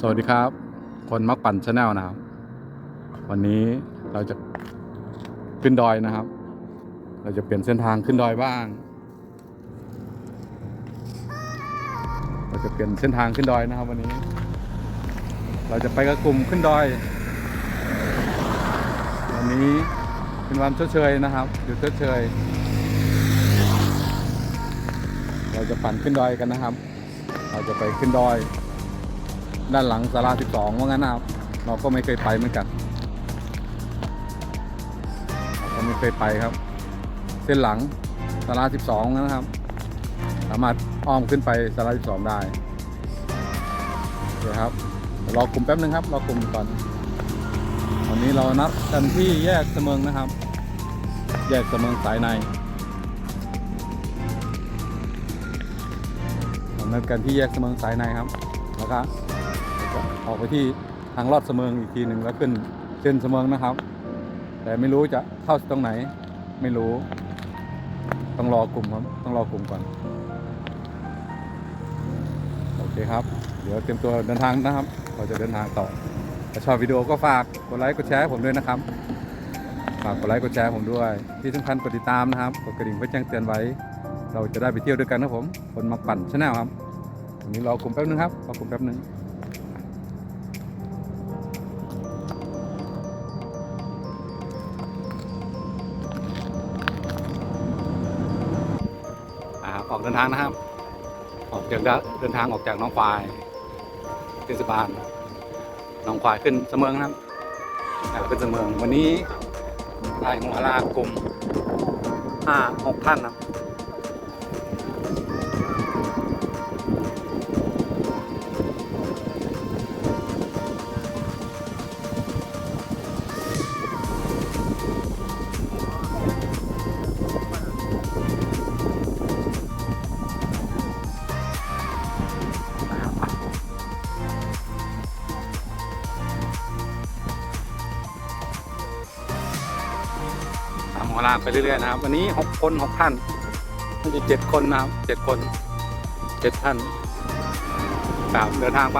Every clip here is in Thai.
สวัสดีครับ คนมักปั่นชาแนลนะครับ วันนี้เราจะขึ้นดอยนะครับ เราจะเปลี่ยนเส้นทางขึ้นดอยบ้าง เราจะเปลี่ยนเส้นทางขึ้นดอยนะครับ วันนี้ เราจะไปกับกลุ่มขึ้นดอย วันนี้เป็นวันชดเชยนะครับหยุดชดเชย เราจะปั่นขึ้นดอยกันนะครับ เราจะไปขึ้นดอย ด้านหลังสารา12 ว่างั้นนะครับเราก็ไม่เคยไปเหมือนกันเราก็ไม่เคยไปครับ เส้นหลังสารา12นะครับ สามารถอ้อมขึ้นไปสารา12 ได้เดี๋ยวครับรอกลุ่มแป๊บนึงครับรอกลุ่มก่อนวันนี้เรานัดกันที่แยกเสมิงนะครับ แยกเสมิงสายในนัดกันที่แยกเสมิงสายในครับแล้วก็ ออกไปที่ทางลอดเสมิงอีกทีหนึ่งแล้วขึ้นขึ้นเสมิงนะครับ แต่ไม่รู้จะเข้าตรงไหน ไม่รู้ ต้องรอกลุ่มครับต้องรอกลุ่มก่อนโอเคครับ เดี๋ยวเตรียมตัวเดินทางนะครับเราจะเดินทางต่อถ้าชอบวิดีโอก็ฝากกดไลค์กดแชร์ผมด้วยนะครับ ฝากกดไลค์กดแชร์ผมด้วย ที่สำคัญกดติดตามนะครับกดกระดิ่งเพื่อแจ้งเตือนไว้ เราจะได้ไปเที่ยวด้วยกันนะผมคนมาปั่นชาแนลครับวันนี้รอกลุ่มแป๊บนึงครับรอกลุ่มแป๊บนึง นทางนะครับ ออกจากเดินทางออกจากน้องควายเทศบาลน้องควายขึ้นเสมิงนะครับขึ้นเสมิงวันนี้ไล่หัวลากลุ่มห้าหกท่านนะ หัวลากไปเรื่อยๆนะครับ วันนี้หกคนหกท่านน่าจะเจ็ดคนนะครับเจ็ดคนเจ็ดท่านกลับเดินทางไป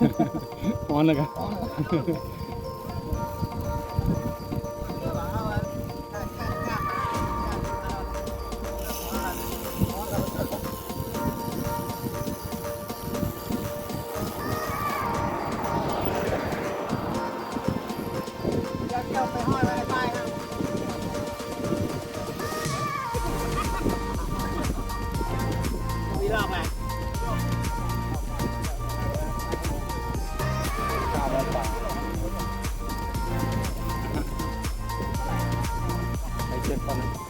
ร้ อ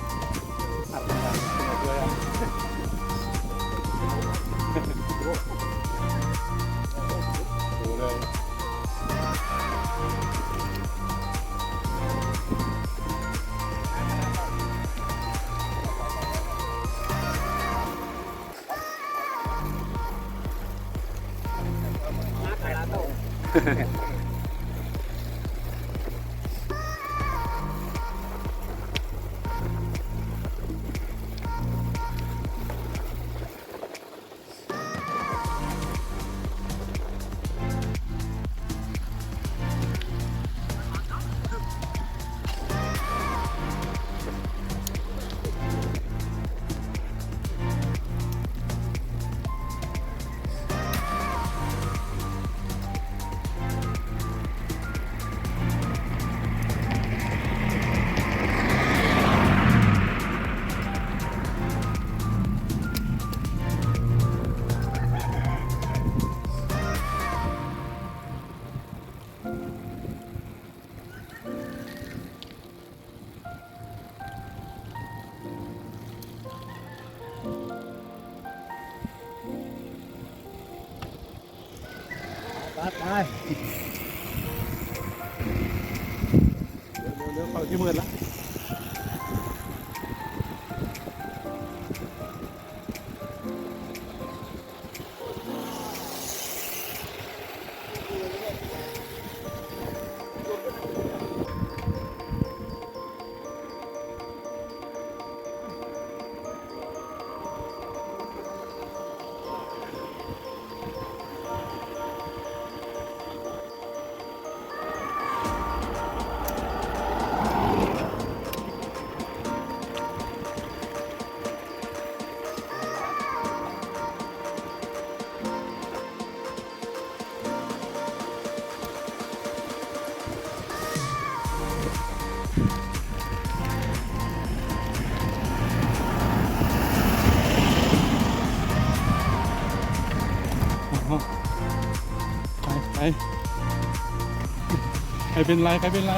ใครเป็นไรใครเป็นไร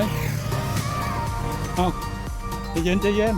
เอาใจเย็นใจเย็น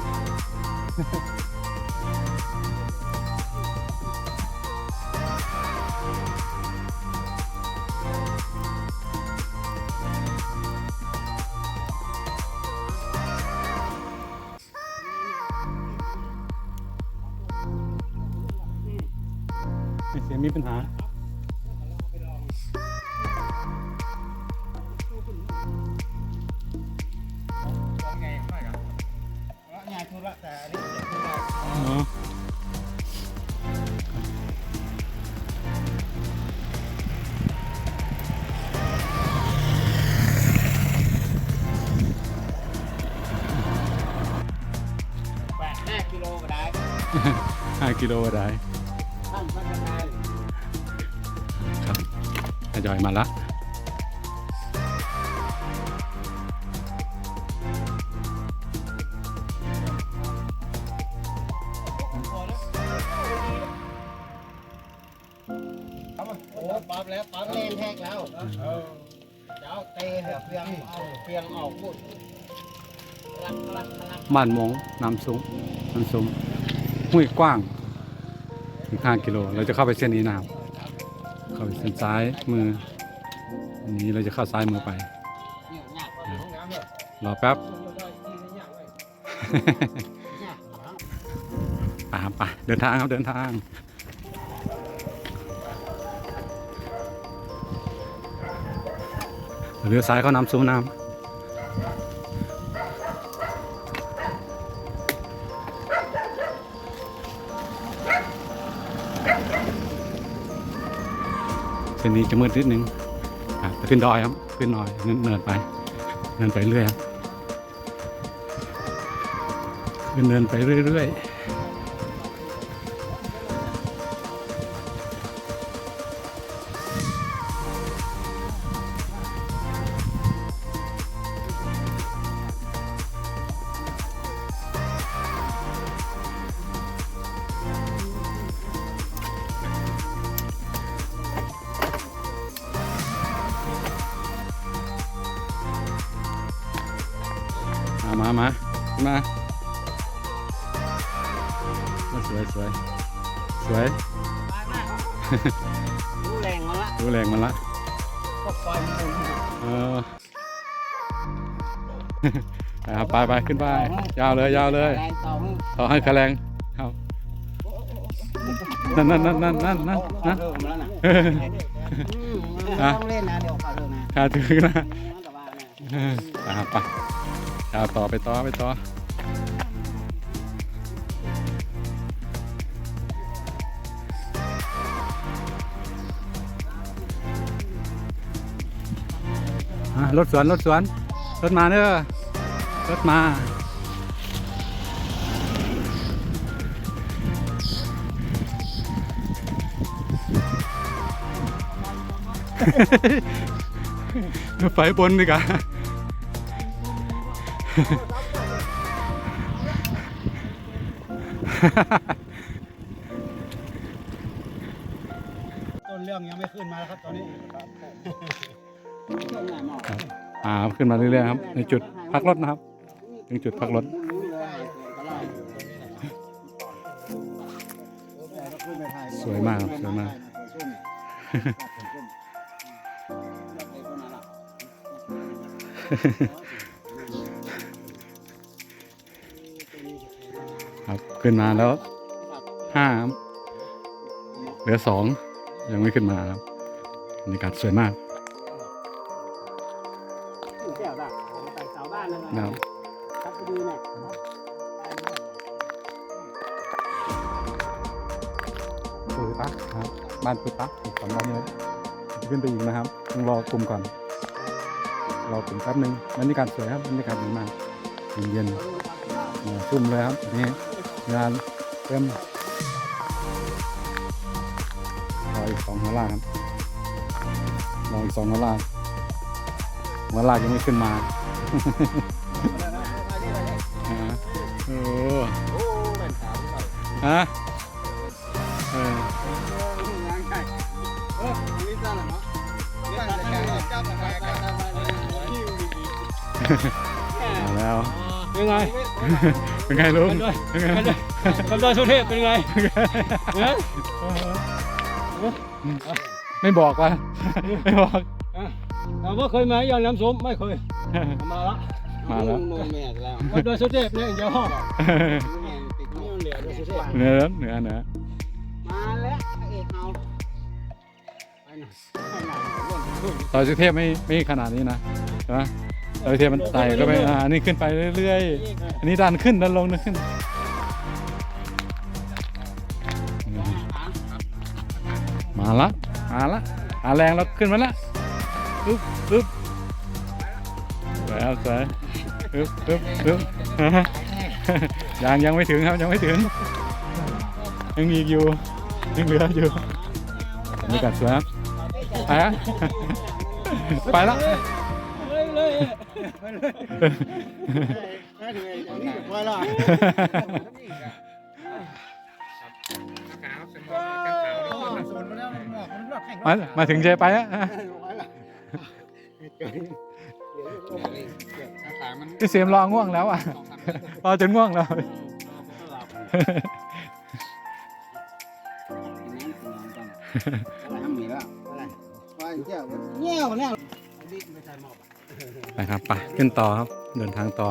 ห้ากิโลได้ท่านพัฒนาครับทยอยมาละโอ้ปั๊บแล้วปั๊บเล่นแทกแล้วเจ้าเตะเหือเพียงเอาเพียงออกพูดรักรักรักบ้านมงน้ำซุ้มน้ำซุ้ม ห้วยกว้างถึงห้ากิโล เราจะเข้าไปเส้นนี้นะครับเข้าไปเส้นซ้ายมืออันนี้เราจะเข้าซ้ายมือไปเนี่ยยากกว่าห้องน้ำเหรอแป๊บยากกว่าตามไปเดินทางครับเดินทางเรือซ้ายเข้าน้ำซุ้มน้ำ ส้นนี้จะมืดนิดนึงอะแต่ขึ้นดอยครับขึ้นหน่อยเนินไปเนินไปเรื่อยครับขึ้นเนินไปเรื่อยๆ มาสวยสวยสวยไปมากรู้แรงมาละดูแรงมันละก็ปล่อยมันลงเอออะไปไปขึ้นไปยาวเลยยาวเลยแรงต่อให้ต่อให้คะแรงครับนั่นนั่นนั่นนั่นนั่นนั่นเริ่มแล้วนะเอออืมต้องเล่นนะเดี๋ยวเขาเริ่มชาถือนะมันแต่ว่าเนี่ยเอออ่าไปชาต่อไปต่อไปต่อ รถสวนรถสวน รถมาเด้อรถมารถไฟบนดีกว่าต้นเรื่องยังไม่ขึ้นมาแล้วครับตอนนี้ อ่าขึ้นมาเรื่อยๆครับ ในจุดพักรถนะครับถึงจุดพักรถสวยมากครับสวยมากครับขึ้นมาแล้วห้าครับเหลือสองยังไม่ขึ้นมาครับบรรยากาศสวยมาก นะนะครับครับพอดีเนี่ยปือตักครับบ้านปือตักอีกสองร้อยเมตรจะขึ้นไปอีกนะครับต้องรอกลุ่มก่อน รอกลุ่มแป๊บนึงบรรยากาศสวยครับบรรยากาศดีมากเย็นๆชุ่มเลยครับนี่งานเต็มรออีกสองหัวลากครับรออีกสองหัวลากหัวลากยังไม่ขึ้นมา โอ้ฮะเออเอาแล้วเป็นไงเป็นไงลุงกันด้วยเป็นไงกันด้วยคำดอยสุเทพเป็นไงเนี่ยไม่บอกว่ะไม่บอกถามว่าเคยมาอย่างน้ำส้มไม่เคยมาละ มาแล้วคำดอยสุเทพเนี่ยเดี๋ยวห้องเหลือดอยสุเทพเหนือเหนือเหนือมาแล้วเอกเอาไปหน่อยไปหน่อยตอนสุเทพไม่ไม่ขนาดนี้นะใช่ไหมตอนสุเทพมันไต่ก็ไปอ่าอันนี้ขึ้นไปเรื่อยๆ อันนี้ดันขึ้นดันลงดันขึ้นมาละมาละหาแรงแล้วขึ้นมาละปึ๊บปึ๊บ แล้วสวยปึ๊บปึ๊บปึ๊บยังยังไม่ถึงครับยังไม่ถึง ยังมีอีกอยู่ยังเหลืออยู่บรรยากาศสวยครับไปฮะไปแล้วเลยเลยไปละมามาถึงเจไปแล้ว พี่เสียมรอง่วงแล้วอะรอจนง่วงแล้วอะไรทำหนีแล้วอะไรไปเที่ยวเงี้ยวเนี่ยดิไม่ใช่หมอบนะครับไปขึ้นต่อครับเดินทางต่อ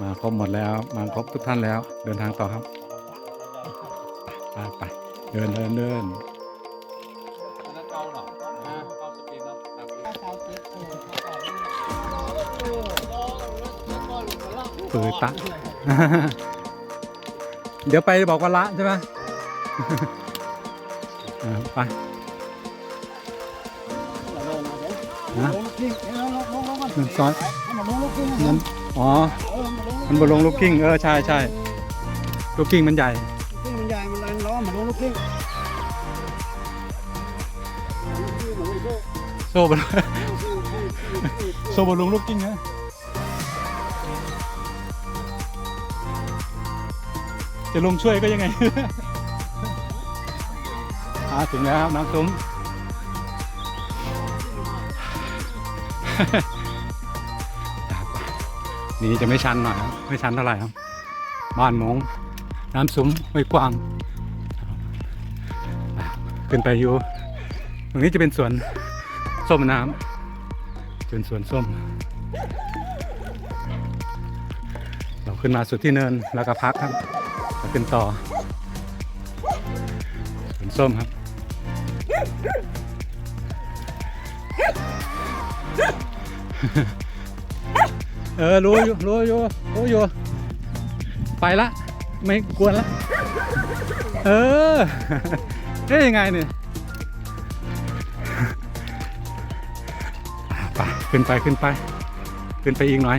มาครบหมดแล้วมาครบทุกท่านแล้ว เดินทางต่อครับไปไปเดินเดินเดิน ปือตะ เดี๋ยวไปบอกว่าละใช่ไหมอ่าไปลงลูกกิ้งลงลงลงลงก่อนมันซอยมาลงลูกกิ้งมันอ๋อเออมาลงมันบนลงลูกกิ้ง เออ ใช่ใช่ลูกกิ้งมันใหญ่กิ้งมันใหญ่ มันแรงร้อนมาลงลูกกิ้งโซ่บนโซ่บนลงลูกกิ้งนะ จะลงช่วยก็ยังไง อาถึงแล้วครับน้ำซุ้มนี่จะไม่ชันหน่อยครับไม่ชันเท่าไหร่ครับ บ้านมง น้ำซุ้มไม่กวาง ขึ้นไปอยู่ ตรงนี้จะเป็นสวนส้มน้ำเป็นสวนส้ม เราขึ้นมาสุดที่เนินแล้วก็พักครับ ขึ้นต่อสวนส้มครับ เออรู้อยู่รู้อยู่รู้อยู่ ไปละ ไม่กวนละ เออเอ๊ยยังไงเนี่ยอะไปขึ้นไปขึ้นไป ขึ้นไปอีกหน่อย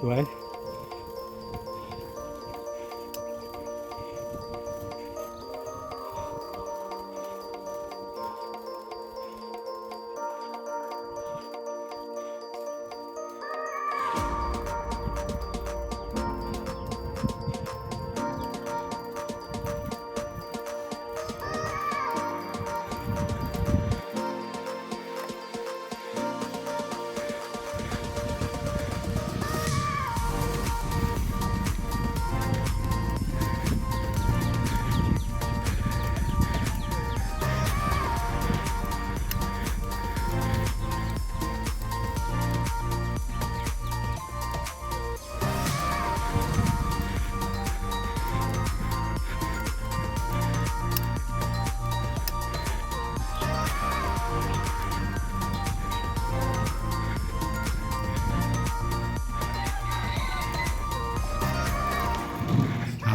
สวย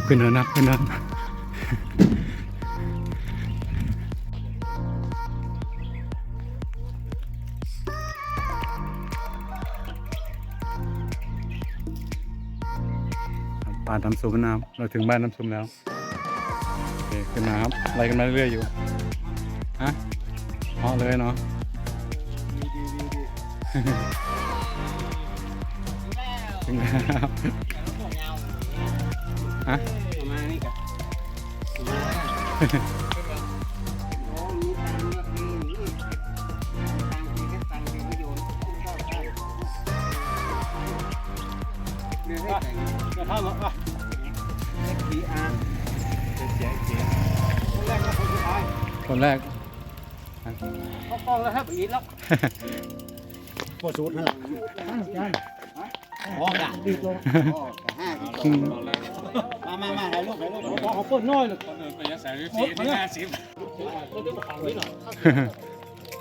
ขึ้นเนินนะขึ้นเนินบ้านน้ำซุมนะครับเราถึงบ้านน้ำซุมแล้วโอเคขึ้นมาครับไล่กันมาเรื่อยๆอยู่ฮะเหาะเลยเนาะถึงแล้ว ฮะประมาณนี้กับประมาณนั้นโอ้มีตังค์เนี่ยมีนี่ตังค์มีแค่ตังค์มีประโยชน์เข้าได้เรื่องให้แต่งจะทำอะ XDR คนแรกคนสุดท้ายคนแรกเขากล้องแล้วครับอีกแล้วปวดสูดนะอ๋อกะดีลงอ๋อกะห้าดีลง มามามาถ่ายรูปถ่ายรูปเขาเขาปวดน้อยเลยไปยังสายฟรีนี่ห้าสิบ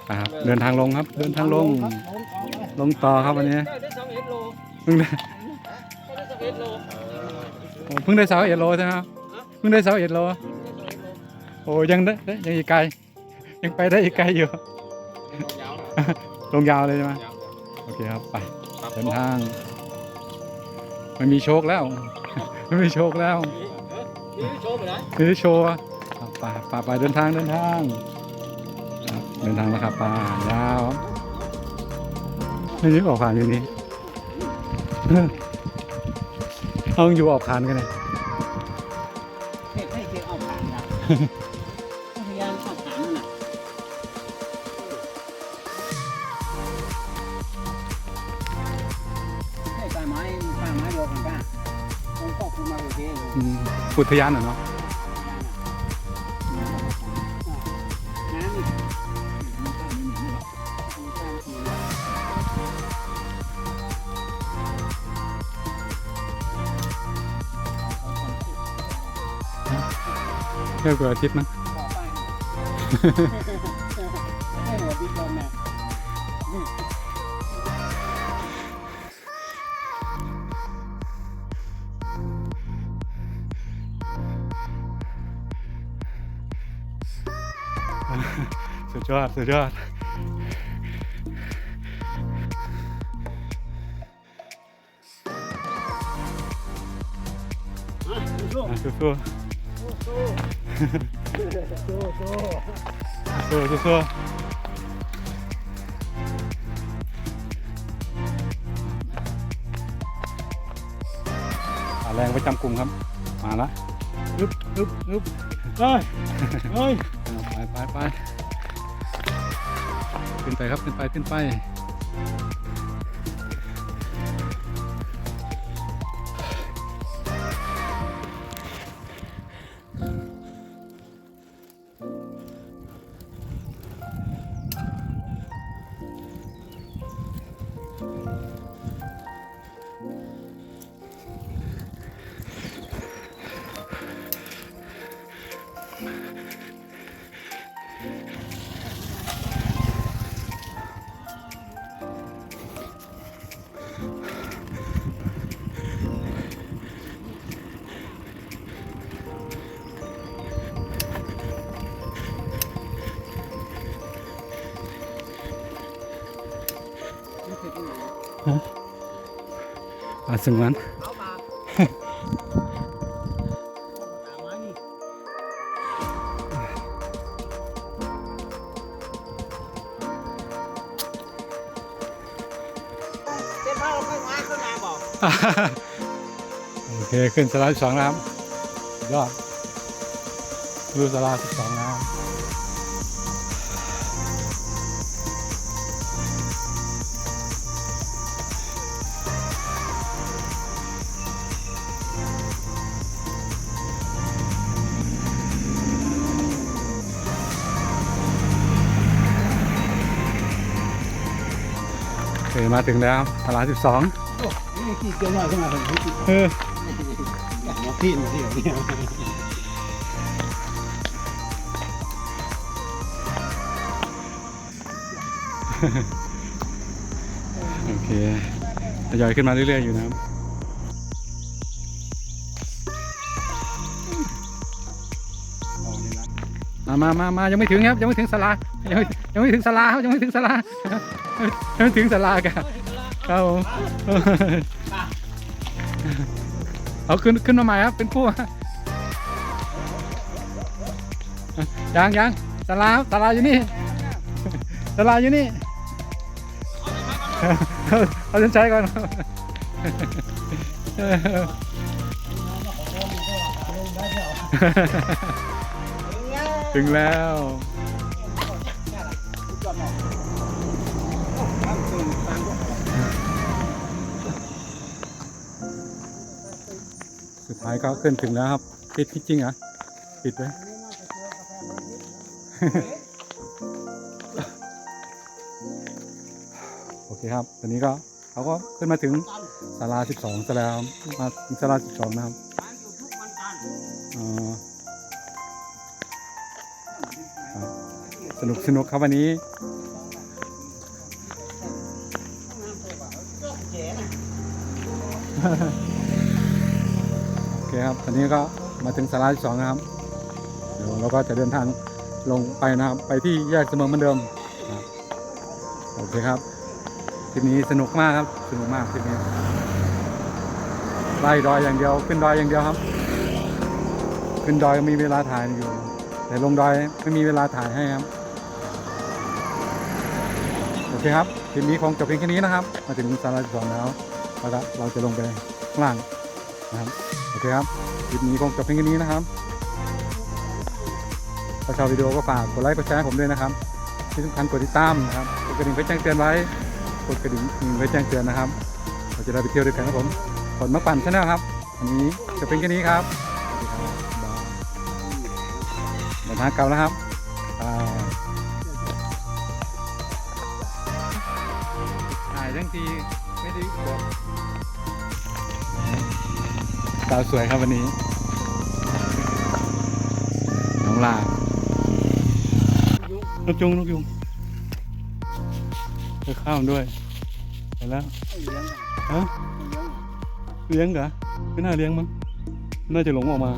ครับเดินทางลงครับ เดินทางลง ลงต่อครับวันนี้เพิ่งได้สองเอ็ดโลโอ้เพิ่งได้สาเอ็ดโลใช่ไหมครับเพิ่งได้สาวเอ็ดโลโอ้ยังได้ได้ยังอีกไกล ยังไปได้อีกไกลอยู่ลงยาวเลยใช่ไหมโอเคครับไปเดินทาง มันมีโชคแล้ว ไมันมีโชคแล้วนี่โชว์ไปไหนมีโชว์อะเอาไปไปไปเดินทางเดินทาง เดินทางแล้วครับป่ายาวไม่นึกออกผ่านอยู่นี่เอาอยู่ออกผ่านกันเลยให้ให้เกี่ยวเอาผ่านนะพยายามเอาผ่านนะให้ป่าไม้ป่าไม้โยกันก้าผมก็คุมมา อเคเลยอืมอุทยานเหรอเนาะน้ำอีกมันก็ไม่เหม็นหรอกมันก็ไม่เหม็นหรอกเที่ยวเกือบอาทิตย์นะ ยอด สุดยอดอะสู้อะสู้สู้สู้สู้สู้สู้สู้สู้แรงประจำกลุ่มครับ มาละอึ๊บอึ๊บอึ๊บเฮ้ยเฮ้ยอ่าไปไปไป ขึ้นไปครับขึ้นไปขึ้นไปาบอกโอเค ขึ้นสลาที่สองแล้วครับสุดยอดดูสลาที่สองแล้ อเคมาถึงแล้วสลาที่สองนี่กี่เกินหน่อยขึ้นมาผมพี่เอออยากมาพี่มาที่แบบนี้โอเคทยอยขึ้นมาเรื่อยๆอยู่นะครับ มามามามายังไม่ถึงครับยังไม่ถึงสลายังไม่ยังไม่ถึงสลาครับยังไม่ถึงสลายังไม่ถึงสลากันครับผมเอาขึ้นขึ้นมาใหม่ครับเป็นคู่ยังยังสลาครับสลาอยู่นี่สลาอยู่นี่เอาฉันใช้ก่อน ถึงแล้ว สุดท้ายก็ขึ้นถึงแล้วครับ ปิดจริงๆเหรอปิดไว้ โอเคครับ ตอนนี้ก็เขาก็ขึ้นมาถึงศาลา 12ซะแล้วมาถึงศาลา 12 นะครับ นุกสนุกครับวันนี้ โอเคครับตอนนี้ก็มาถึงศาลาที่สองนะครับ เดี๋ยวเราก็จะเดินทางลงไปนะครับ ไปที่แยกเสมอเหมือนเดิมโอเคครับทริปนี้สนุกมากครับสนุกมากทริปนี้ไล่ดอยอย่างเดียว ขึ้นดอยอย่างเดียวครับ ขึ้นดอยมีเวลาถ่ายอยู่ แต่ลงดอยไม่มีเวลาถ่ายให้ครับ เคครับคลิปนี้คงจบเพียงแค่นี้นะครับ มาถึงศาลาที่สองแล้วแล้วเราจะลงไปข้างล่างนะครับโอเคครับคลิปนี้คงจบเพียงแค่นี้นะครับถ้าชอบวิดีโอก็ฝากกดไลค์กดแชร์ผมด้วยนะครับ ที่สำคัญกดติดตามนะครับกดกระดิ่งไว้แจ้งเตือนไว้กดกระดิ่งไว้แจ้งเตือนนะครับ เราจะได้ไปเที่ยวด้วยกันครับผมผลมักปั่นชาแนลครับวันนี้จะเป็นแค่นี้ครับสวัสดีครับบ๊ายบายเดินทางกลับแล้วครับาวสวยครับวันนี้ น้องลานกยุงนกยุงไปข้าวมันด้วยไปแล้วฮะเลี้ยงเหรอไม่น่าเลี้ยงมั้งน่าจะหลงออกมา